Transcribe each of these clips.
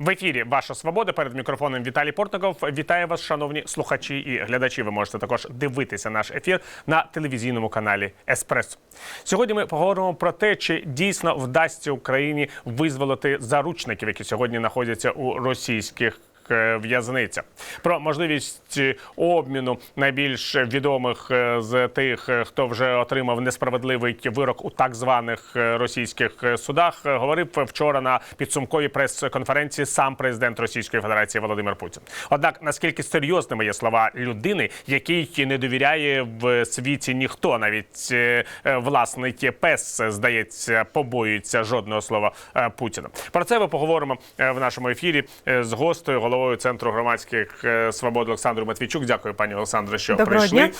В ефірі Ваша Свобода перед мікрофоном Віталій Портников. Вітаю вас, шановні слухачі і глядачі. Ви можете також дивитися наш ефір на телевізійному каналі Еспресо. Сьогодні ми поговоримо про те, чи дійсно вдасться Україні визволити заручників, які сьогодні знаходяться у російських. Е, В'язниця про можливість е, обміну найбільш відомих е, з тих, хто вже отримав несправедливий вирок у так званих російських судах, говорив вчора на підсумковій прес-конференції сам президент Російської Федерації Володимир Путін. Однак наскільки серйозними є слова людини, якій не довіряє в світі ніхто, навіть власний пес здається, побоюється жодного слова Путіна. Про це ми поговоримо в нашому ефірі з гостею, головою центру громадських е, свобод Олександру Матвійчук. Дякую, пані Олександре, що Доброго прийшли. дня.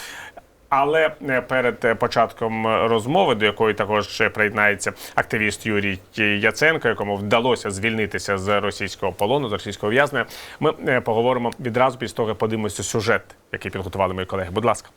Але е, перед е, початком розмови, до якої також приєднається активіст Юрій Яценко, якому вдалося звільнитися з російського полону, з російського в'язня, ми поговоримо відразу після того, як подивимося сюжет, який підготували мої колеги. Будь ласка.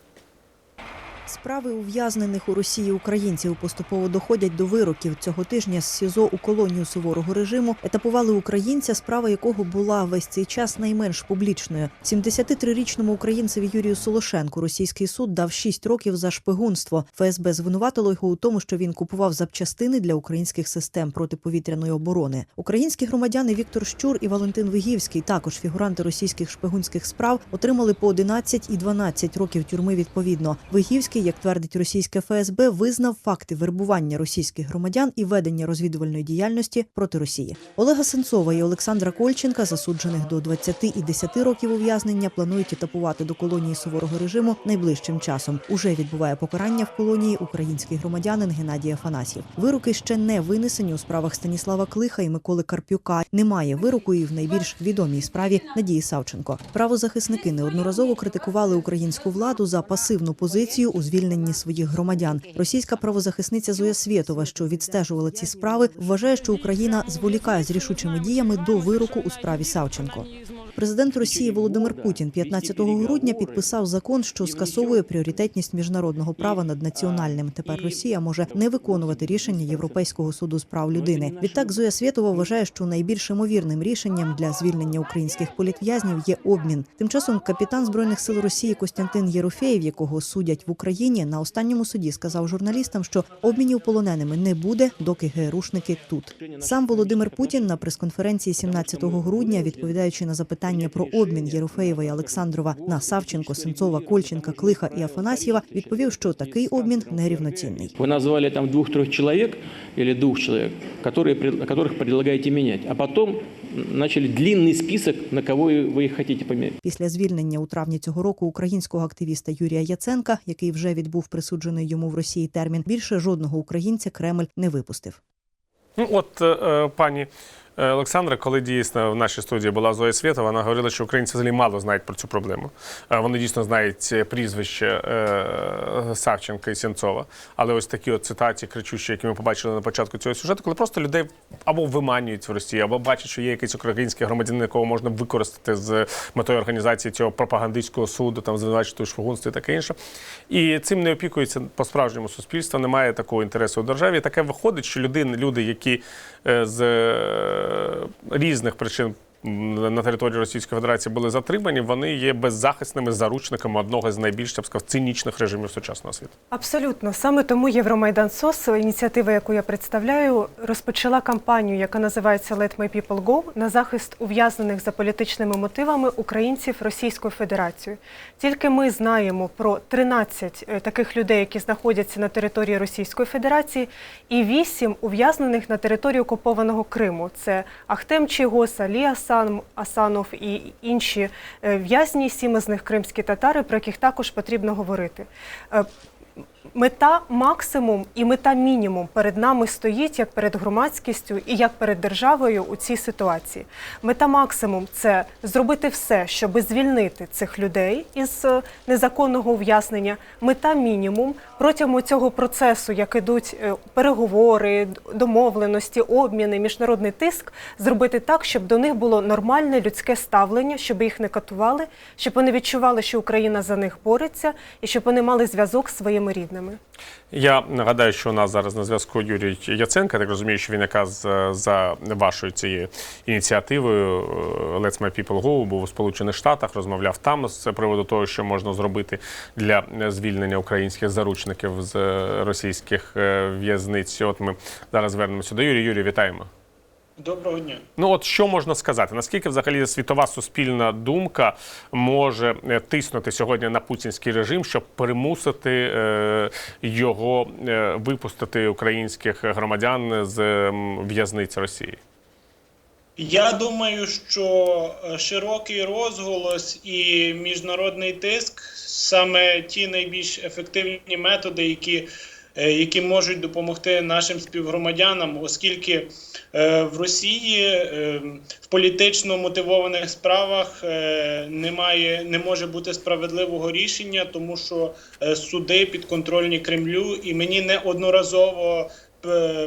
Справи ув'язнених у Росії українців поступово доходять до вироків цього тижня з СІЗО у колонію суворого режиму. Етапували українця, справа якого була весь цей час найменш публічною. 73-річному українцеві Юрію Солошенку російський суд дав 6 років за шпигунство. ФСБ звинуватило його у тому, що він купував запчастини для українських систем протиповітряної оборони. Українські громадяни Віктор Щур і Валентин Вигівський, також фігуранти російських шпигунських справ, отримали по 11 і 12 років тюрми відповідно. Вигівський, як твердить російське ФСБ, визнав факти вербування російських громадян і ведення розвідувальної діяльності проти Росії. Олега Сенцова і Олександра Кольченка, засуджених до 20 і 10 років ув'язнення, планують етапувати до колонії суворого режиму найближчим часом. Уже відбуває покарання в колонії український громадянин Геннадій Афанасьєв. Вироки ще не винесені у справах Станіслава Клиха і Миколи Карпюка. Немає вироку і в найбільш відомій справі Надії Савченко. Правозахисники неодноразово критикували українську владу за пасивну позицію у звільненні своїх громадян. Російська правозахисниця Зоя Свєтова, що відстежувала ці справи, вважає, що Україна зволікає з рішучими діями до вироку у справі Савченко. Президент Росії Володимир Путін 15 грудня підписав закон, що скасовує пріоритетність міжнародного права над національним. Тепер Росія може не виконувати рішення Європейського суду з прав людини. Відтак Зоя Свєтова вважає, що найбільш ймовірним рішенням для звільнення українських політв'язнів є обмін. Тим часом капітан збройних сил Росії Костянтин Єрофеєв, якого судять в Україні, на останньому суді сказав журналістам, що обмінів полоненими не буде, доки ГРУшники тут. Сам Володимир Путін на прес-конференції 17 грудня, відповідаючи на запитання про обмін Єрофеєва і Олександрова на Савченко, Сенцова, Кольченка, Клиха і Афанасьєва, відповів, що такий обмін нерівноцінний. Вы назвали там двух-трех человек или двух человек, которые, пред- которых предлагаете менять, а потом начали длинный список, на кого вы их хотите поменять. Після звільнення у травні цього року українського активіста Юрія Яценка, який вже відбув присуджений йому в Росії термін, більше жодного українця Кремль не випустив. Ну, от е, е, пані е, Олександра, коли дійсно в нашій студії була Зоя Свєтова, вона говорила, що українці взагалі мало знають про цю проблему. Е, Вони дійсно знають е, прізвище е, Савченка і Сенцова. Але ось такі от цитації, кричущі, які ми побачили на початку цього сюжету, коли просто людей або виманюють в Росії, або бачать, що є якийсь український громадянин, якого можна використати з метою організації цього пропагандистського суду, там звинувачити у шпигунстві і таке інше. І цим не опікується по-справжньому суспільство, немає такого інтересу у державі. Таке виходить, що людини, люди, які е, з е, різних причин. На території Російської Федерації були затримані, вони є беззахисними заручниками одного з найбільш я б сказав, цинічних режимів сучасного світу. Абсолютно саме тому Євромайдан СОС, ініціатива, яку я представляю, розпочала кампанію, яка називається Let My People Go на захист ув'язнених за політичними мотивами українців Російською Федерацією. Тільки ми знаємо про 13 е, таких людей, які знаходяться на території Російської Федерації, і 8 ув'язнених на території окупованого Криму. Це Ахтем Чигос, Алі Асан, Асанов і інші е, в'язні, сім із них кримські татари, про яких також потрібно говорити. Мета максимум і мета мінімум перед нами стоїть як перед громадськістю і як перед державою у цій ситуації. Мета максимум це зробити все, щоб звільнити цих людей із е, незаконного ув'язнення. Мета мінімум протягом цього процесу, як ідуть е, переговори, домовленості, обміни, міжнародний тиск, зробити так, щоб до них було нормальне людське ставлення, щоб їх не катували, щоб вони відчували, що Україна за них бореться, і щоб вони мали зв'язок з своїми рідними. Відповідними. Я нагадаю, що у нас зараз на зв'язку Юрій Яценко. Так розумію, що він якраз е, за вашою цією ініціативою е, Let's My People Go був у Сполучених Штатах, розмовляв там з приводу того, що можна зробити для звільнення українських заручників з е, російських в'язниць. От ми зараз звернемося до Юрія. Юрій, вітаємо. Доброго дня. Ну от що можна сказати? Наскільки взагалі світова суспільна думка може е, тиснути сьогодні на путінський режим, щоб примусити е, його е, випустити українських громадян з в'язниць Росії? Я думаю, що широкий розголос і міжнародний тиск саме ті найбільш ефективні методи, які, які можуть допомогти нашим співгромадянам, оскільки е, в Росії е, в політично мотивованих справах е, немає, не може бути справедливого рішення, тому що е, суди підконтрольні Кремлю, і мені неодноразово.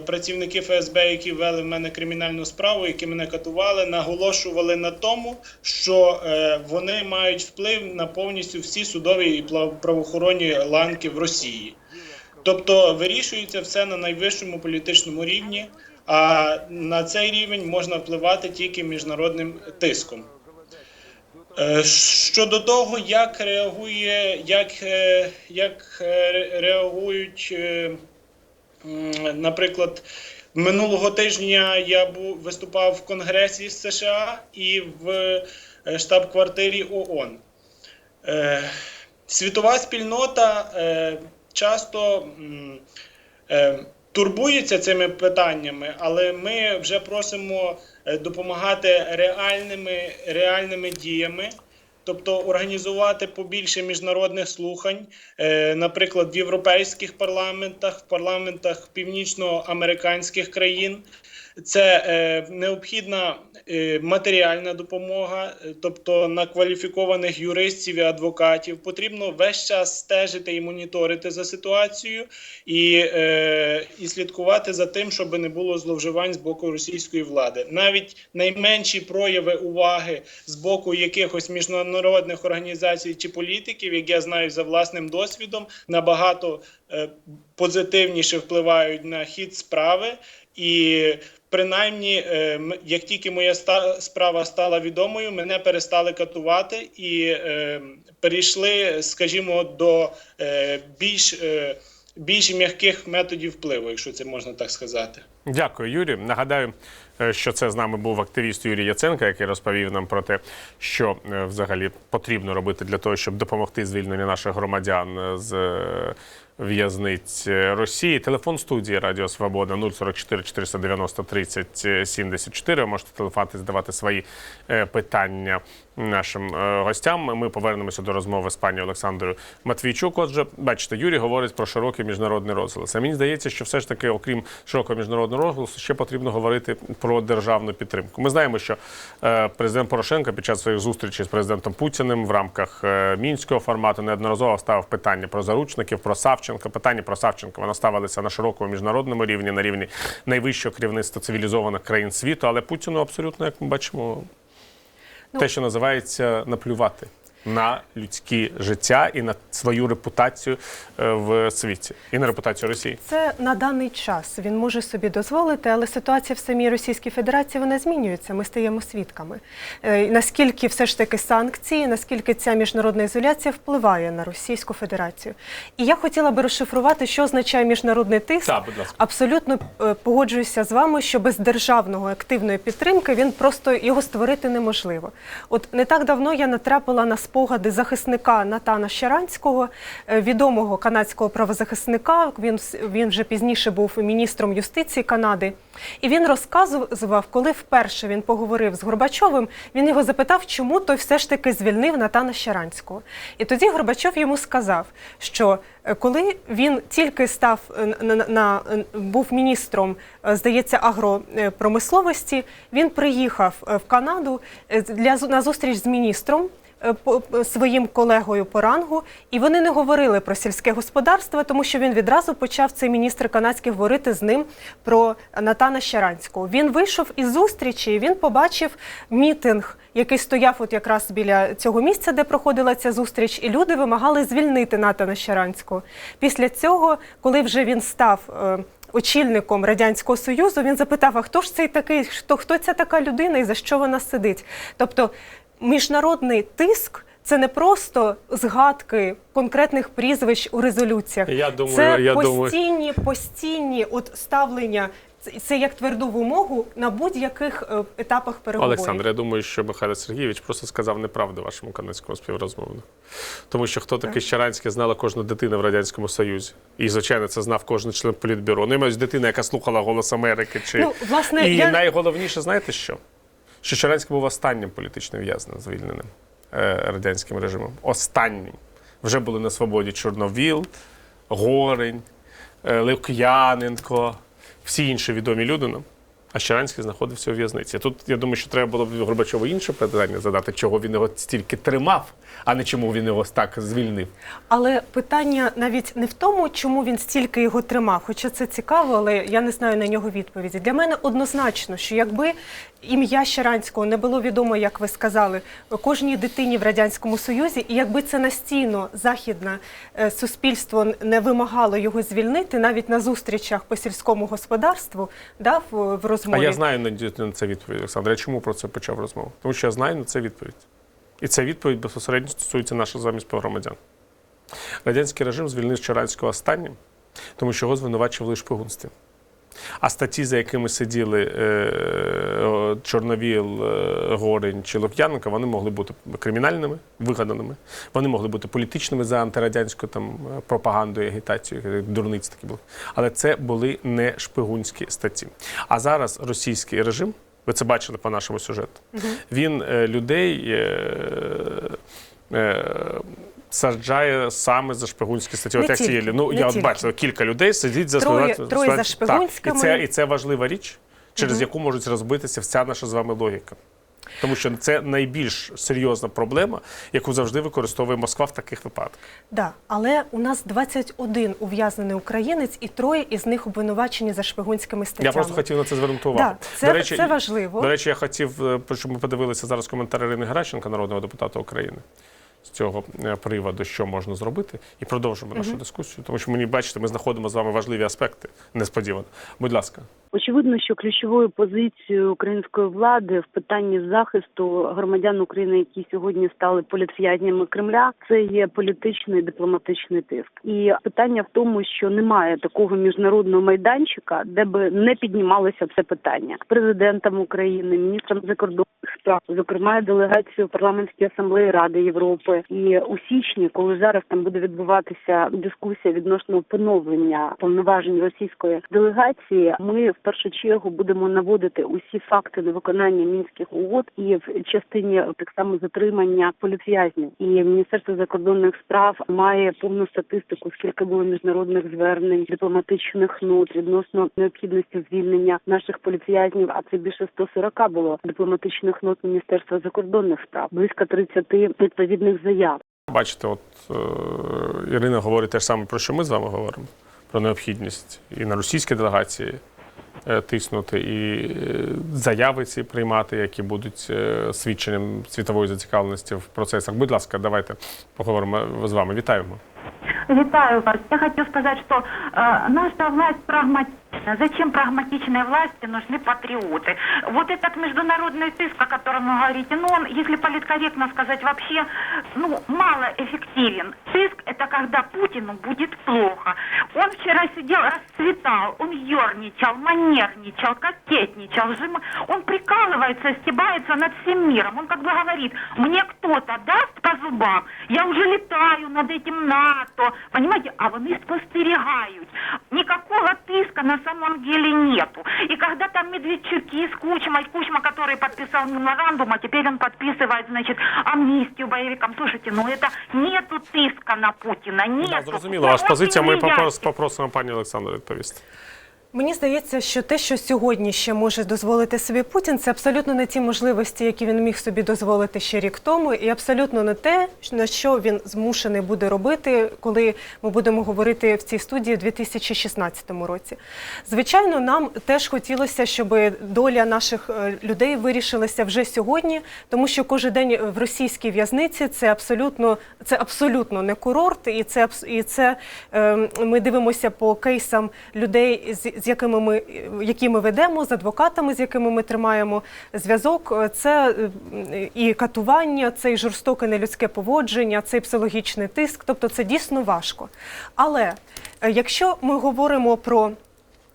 Працівники ФСБ, які вели в мене кримінальну справу, які мене катували, наголошували на тому, що е, вони мають вплив на повністю всі судові і правоохоронні ланки в Росії. Тобто вирішується все на найвищому політичному рівні, а на цей рівень можна впливати тільки міжнародним тиском. Е, Щодо того, як реагує, як, е, як е, реагують, наприклад, минулого тижня я був виступав в Конгресі США і в штаб-квартирі ООН. Світова спільнота часто е, турбуються цими питаннями, але ми вже просимо е, допомагати реальними, реальними діями. Тобто організувати побільше міжнародних слухань, е, наприклад, в європейських парламентах, в парламентах північноамериканських країн. Це е, необхідна е, матеріальна допомога, е, тобто на кваліфікованих юристів і адвокатів. Потрібно весь час стежити і моніторити за ситуацією і, е, і слідкувати за тим, щоб не було зловживань з боку російської влади. Навіть найменші прояви уваги з боку якихось міжнародних організацій чи політиків, як я знаю за власним досвідом, набагато е, позитивніше впливають на хід справи. І принаймні, е, як тільки моя справа стала відомою, мене перестали катувати і е, перейшли, скажімо, до е, більш, більш м'яких методів впливу, якщо це можна так сказати. Дякую, Юрій. Нагадаю, що це з нами був активіст Юрій Яценко, який розповів нам про те, що взагалі потрібно робити для того, щоб допомогти звільненню наших громадян з в'язниць е, Росії. Телефон студії Радіо Свобода 044 490 30 74. Ви можете телефонувати, задавати свої е, питання нашим е, гостям. Ми повернемося до розмови з пані Олександрою Матвійчук. Отже, бачите, Юрій говорить про широкий міжнародний розголос. А мені здається, що все ж таки, окрім широкого міжнародного розголосу, ще потрібно говорити про державну підтримку. Ми знаємо, що е, президент Порошенко під час своїх зустрічей з президентом Путіним в рамках е, мінського формату неодноразово ставив питання про заручників, про Савченка. Питання про Савченка вона ставилися на широкому міжнародному рівні, на рівні найвищого керівництва цивілізованих країн світу. Але Путіну абсолютно, як ми бачимо, те, що називається наплювати на людське життя і на свою репутацію е, в світі, і на репутацію Росії. Це на даний час він може собі дозволити, але ситуація в самій Російській Федерації вона змінюється. Ми стаємо свідками. Е, Наскільки все ж таки санкції, наскільки ця міжнародна ізоляція впливає на Російську Федерацію? І я хотіла би розшифрувати, що означає міжнародний тиск. Так, будь ласка. Абсолютно е, погоджуюся з вами, що без державного активної підтримки він просто його створити неможливо. От не так давно я натрапила на спогади захисника Натана Щаранського, е, відомого канадського правозахисника. Він він вже пізніше був міністром юстиції Канади. І він розказував, коли вперше він поговорив з Горбачовим, він його запитав, чому той все ж таки звільнив Натана Щаранського. І тоді Горбачов йому сказав, що е, коли він тільки став е, на, на, на- був міністром, здається, агропромисловості, він приїхав в Канаду для на зустріч з міністром. Е, по- Своїм колегою по рангу, і вони не говорили про сільське господарство, тому що він відразу почав цей міністр канадський говорити з ним про Натана Щаранського. Він вийшов із зустрічі, він побачив мітинг, який стояв от якраз біля цього місця, де проходила ця зустріч, і люди вимагали звільнити Натана Щаранського. Після цього, коли вже він став е, очільником радянського союзу, він запитав: а хто ж цей такий? Хто хто ця така людина і за що вона сидить? Тобто міжнародний тиск. Це не просто згадки конкретних прізвищ у резолюціях. Я думаю, це я думаю- постійні, постійні от ставлення. Це- як тверду вимогу на будь-яких е, етапах переговорів. Олександр, я думаю, що Михайло Сергійович просто сказав неправду вашому канадському співрозмовнику. Тому що хто такий Щаранський, знала кожна дитина в Радянському Союзі. І, звичайно, це знав кожен член політбюро. Ну, і дитина, яка слухала голос Америки. Чи... Ну, власне, і я- найголовніше, знаєте що? Що Щаранський був останнім політичним в'язнем звільненим е, радянським режимом. Останнім. Вже були на свободі Чорновіл, Горень, е, Лук'яненко, всі інші відомі люди нам. А Щаранський знаходився у в'язниці. Тут я думаю, що треба було б Горбачову інше питання задати, чого він його стільки тримав, а не чому він його так звільнив. Але питання навіть не в тому, чому він стільки його тримав, хоча це цікаво, але я не знаю на нього відповіді. Для мене однозначно, що якби ім'я Щаранського не було відомо, як ви сказали, кожній дитині в радянському союзі, і якби це настійно західне е, суспільство не вимагало його звільнити, навіть на зустрічах по сільському господарству, да, в, в А я знаю на, це відповідь, Олександр. Я чому про це почав розмову? Тому що я знаю на це відповідь. І ця відповідь безпосередньо стосується наших з вами співгромадян. Радянський режим звільнив Щаранського останнім, тому що його звинувачували в шпигунстві. А статті, за якими сиділи е, Чорновіл, е, Горень чи Лук'яненко, вони могли бути кримінальними, вигаданими. Вони могли бути політичними за антирадянською там, е, пропагандою, агітацією, дурниці такі були. Але це були не шпигунські статті. А зараз російський режим, ви це бачили по нашому сюжету, він е, людей. Е, е, Саджає саме за шпигунські статті. От як тільки, цієї. Ну я от бачив, кілька людей сидять за Троє- співати- троє за Так. І це, і це важлива річ, через яку може розбитися вся наша з вами логіка. Тому що це найбільш серйозна проблема, яку завжди використовує Москва в таких випадках. Да, але у нас 21 ув'язнений українець, і троє із них обвинувачені за шпигунськими статтями. Я просто хотів на це звернути увагу. Да, це- це важливо. До речі, я хотів, е, щоб ми подивилися зараз коментар Ірини Геращенка, народного депутата України. Цього е, приводу, що можна зробити, і продовжимо нашу дискусію, тому що мені бачите, ми знаходимо з вами важливі аспекти несподівано. Будь ласка. Очевидно, що ключовою позицією української влади в питанні захисту громадян України, які сьогодні стали політв'язнями Кремля, це є політичний і дипломатичний тиск. І питання в тому, що немає такого міжнародного майданчика, де би не піднімалося це питання президентом України, міністром закордонних справ, зокрема делегацією парламентської асамблеї Ради Європи. І у січні, коли зараз там буде відбуватися дискусія відносно поновлення повноважень російської делегації, ми в першу чергу будемо наводити усі факти невиконання мінських угод і в частині так само затримання політв'язнів. І міністерство закордонних справ має повну статистику, скільки було міжнародних звернень, дипломатичних нот відносно необхідності звільнення наших політв'язнів. А це більше 140 було дипломатичних нот міністерства закордонних справ, близько 30 відповідних заяв. Бачите, от е, Ірина говорить те ж саме, про що ми з вами говоримо: про необхідність і на російські делегації е, тиснути, і е, заяви ці приймати, які будуть свідченням світової зацікавленості в процесах. Будь ласка, давайте поговоримо з вами. Вітаємо. Витаю вас. Я хочу сказать, что э, наша власть прагматична. Зачем прагматичной власти нужны патриоты? Вот этот международный тыск, о котором вы говорите, ну он, если политкорректно сказать, вообще, ну, малоэффективен. Тыск – это когда Путину будет плохо. Он вчера сидел, расцветал, он ерничал, манерничал, кокетничал, жим- он прикалывается, стебается над всем миром. Он как бы говорит, мне кто-то даст по зубам, я уже летаю над этим НАТО, понимаете, а вони спостерігають. Никакого тыска на самом деле нету. И когда там Медведчуки с Кучмой, Кучма, который подписал меморандум, а теперь он подписывает, значит, амнистию боевикам. Слушайте, ну это нету тыска на Путина, нету. Да, зрозуміло, ваша позиція. Ми Вот и попрос- ясно. попросимо пані Олександру відповісти. Мені здається, що те, що сьогодні ще може дозволити собі Путін, це абсолютно не ті можливості, які він міг собі дозволити ще рік тому, і абсолютно не те, на що він змушений буде робити, коли ми будемо говорити в цій студії у 2016 році. Звичайно, нам теж хотілося, щоб доля наших е, людей вирішилася вже сьогодні, тому що кожен день в російській в'язниці це абсолютно це абсолютно не курорт, і це і це е, ми дивимося по кейсам людей, з, з якими ми які ми ведемо, з адвокатами, з якими ми тримаємо зв'язок. Це е, і катування, це і жорстоке нелюдське поводження, це і психологічний тиск. Тобто це дійсно важко. Але е, якщо ми говоримо про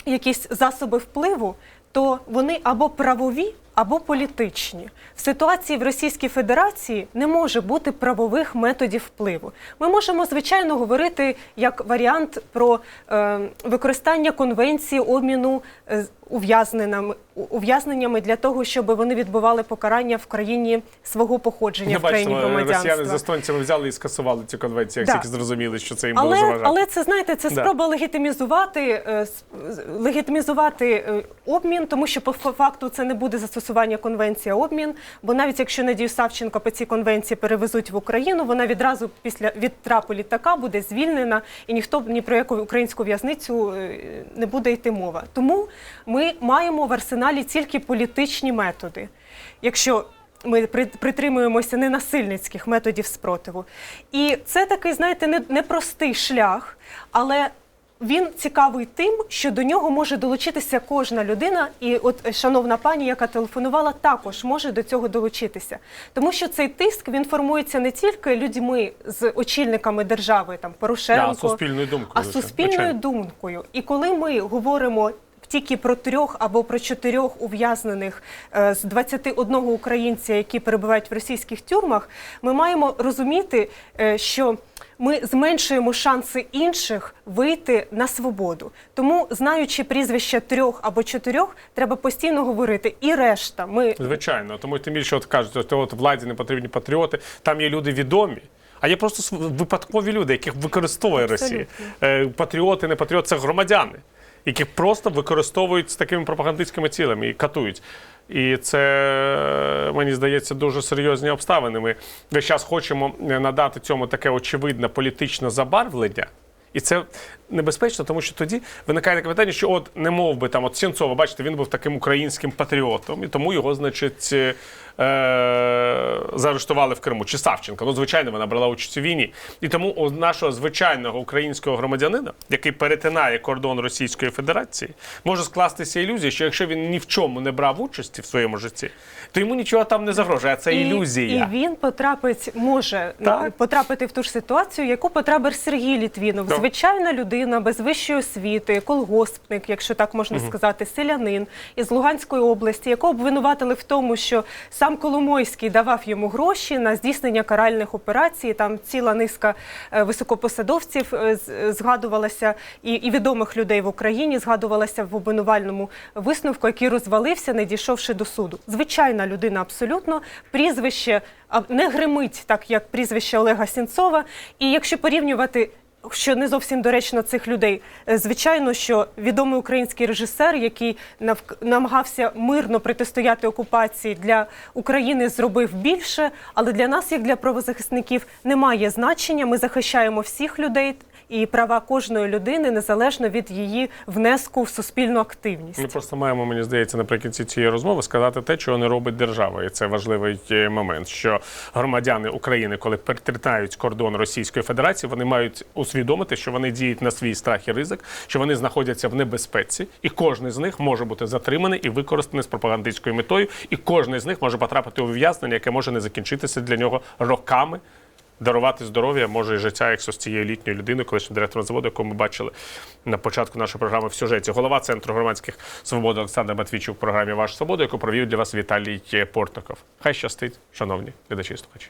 якісь засоби впливу, то вони або правові, або політичні. В ситуації в Російській Федерації не може бути правових методів впливу. Ми можемо, звичайно, говорити як варіант про е, використання конвенції обміну е, ув'язненими ув'язненнями для того, щоб вони відбували покарання в країні свого походження, в країні бачите, росіяни з естонцями взяли і скасували цю конвенцію, як Да. тільки зрозуміли, що це їм Але, заважати. але це знаєте, це Да. спроба легітимізувати, е, легітимізувати е, обмін, тому що по фа- факту це не буде застосування конвенції обмін. Бо навіть якщо Надію Савченко по цій конвенції перевезуть в Україну, вона відразу після відтрапу літака буде звільнена, і ніхто ні про яку українську в'язницю е, не буде йти мова. Тому ми маємо в арсеналі тільки політичні методи. Якщо ми при- притримуємося ненасильницьких методів спротиву. І це такий, знаєте, не- непростий шлях, але він цікавий тим, що до нього може долучитися кожна людина. І от е, шановна пані, яка телефонувала, також може до цього долучитися. Тому що цей тиск він формується не тільки людьми з очільниками держави, там Порошенко, Да, суспільною думкою а суспільною думкою. І коли ми говоримо тільки про трьох або про чотирьох ув'язнених е, з 21 українця, які перебувають в російських тюрмах, ми маємо розуміти, е, що ми зменшуємо шанси інших вийти на свободу. Тому, знаючи прізвища трьох або чотирьох, треба постійно говорити і решта. Ми Звичайно, тому тим більше от кажуть, що от владі не потрібні патріоти. Там є люди відомі. А є просто випадкові люди, яких використовує Росія. Е, Патріоти, не патріоти це громадяни, яких просто використовують з такими пропагандистськими цілями і катують. І це мені здається дуже серйозні обставини. Ми весь час хочемо надати цьому таке очевидне політичне забарвлення. І це небезпечно, тому що тоді виникає таке питання, що от не мов би там, от Сінцова, бачите, він був таким українським патріотом, і тому його, значить, е, заарештували в Криму. Чи Савченко. Ну, звичайно, вона брала участь у війні. І тому у нашого звичайного українського громадянина, який перетинає кордон Російської Федерації, може скластися ілюзія, що якщо він ні в чому не брав участі в своєму житті, то йому нічого там не загрожує. А це І- ілюзія. І він потрапить, може Так. потрапити в ту ж ситуацію, яку потрапив Сергій Літвінов. Так. Звичайна людина без вищої освіти, колгоспник, якщо так можна сказати, селянин із Луганської області, якого обвинуватили в тому, що сам Коломойський давав йому гроші на здійснення каральних операцій. Там ціла низка е, високопосадовців е, згадувалася і, і відомих людей в Україні згадувалася в обвинувальному висновку, який розвалився, не дійшовши до суду. Звичайна людина абсолютно прізвище не гримить так, як прізвище Олега Сінцова. І якщо порівнювати. Що не зовсім доречно цих людей. Е, Звичайно, що відомий український режисер, який намагався мирно протистояти окупації для України, зробив більше, але для нас, як для правозахисників, немає значення. Ми захищаємо всіх людей і права кожної людини незалежно від її внеску в суспільну активність. Ми просто маємо, мені здається, наприкінці цієї розмови сказати те, чого не робить держава. І це важливий е, момент, що громадяни України, коли перетинають кордон Російської Федерації, вони мають усвідомити, що вони діють на свій страх і ризик, що вони знаходяться в небезпеці, і кожен з них може бути затриманий і використаний з пропагандистською метою, і кожен з них може потрапити у ув'язнення, яке може не закінчитися для нього роками. Дарувати здоров'я може і життя, як з цією літньою людиною, колишнім директором заводу, яку ми бачили на початку нашої програми в сюжеті. Голова центру громадських свобод Олександр Матвійчук в програмі Ваша свобода, яку провів для вас Віталій Портников. Хай щастить, шановні глядачі і слухачі.